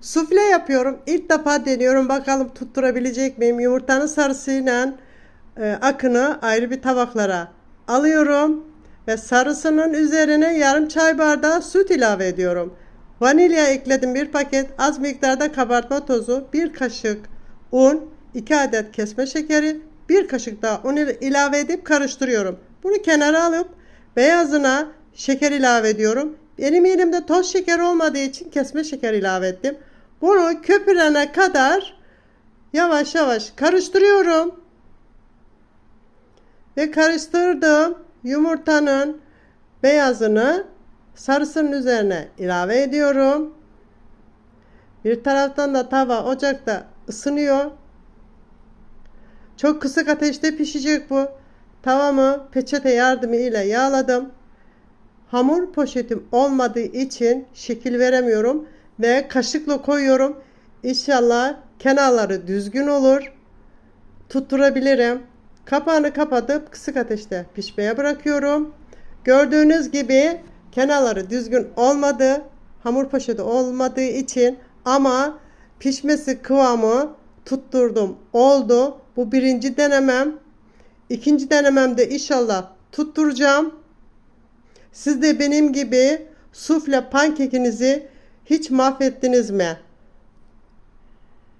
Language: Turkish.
Sufle yapıyorum. İlk defa deniyorum. Bakalım tutturabilecek miyim? Yumurtanın sarısıyla e, akını ayrı bir tabaklara alıyorum. Ve sarısının üzerine yarım çay bardağı süt ilave ediyorum. Vanilya ekledim bir paket. Az miktarda kabartma tozu. Bir kaşık un. 2 adet kesme şekeri. Bir kaşık daha un ilave edip karıştırıyorum. Bunu kenara alıp beyazına şeker ilave ediyorum. Benim elimde toz şeker olmadığı için kesme şeker ilave ettim. Bunu köpürene kadar yavaş yavaş karıştırıyorum. Ve karıştırdığım yumurtanın beyazını sarısının üzerine ilave ediyorum. Bir taraftan da tava ocakta ısınıyor. Çok kısık ateşte pişecek bu. Tavamı peçete yardımı ile yağladım. Hamur poşetim olmadığı için şekil veremiyorum ve kaşıkla koyuyorum. İnşallah kenarları düzgün olur. Tutturabilirim. Kapağını kapatıp kısık ateşte pişmeye bırakıyorum. Gördüğünüz gibi kenarları düzgün olmadı. Hamur poşeti olmadığı için ama pişmesi kıvamı tutturdum. Oldu. Bu birinci denemem. İkinci denememde inşallah tutturacağım. Siz de benim gibi sufle pankekinizi hiç mahvettiniz mi?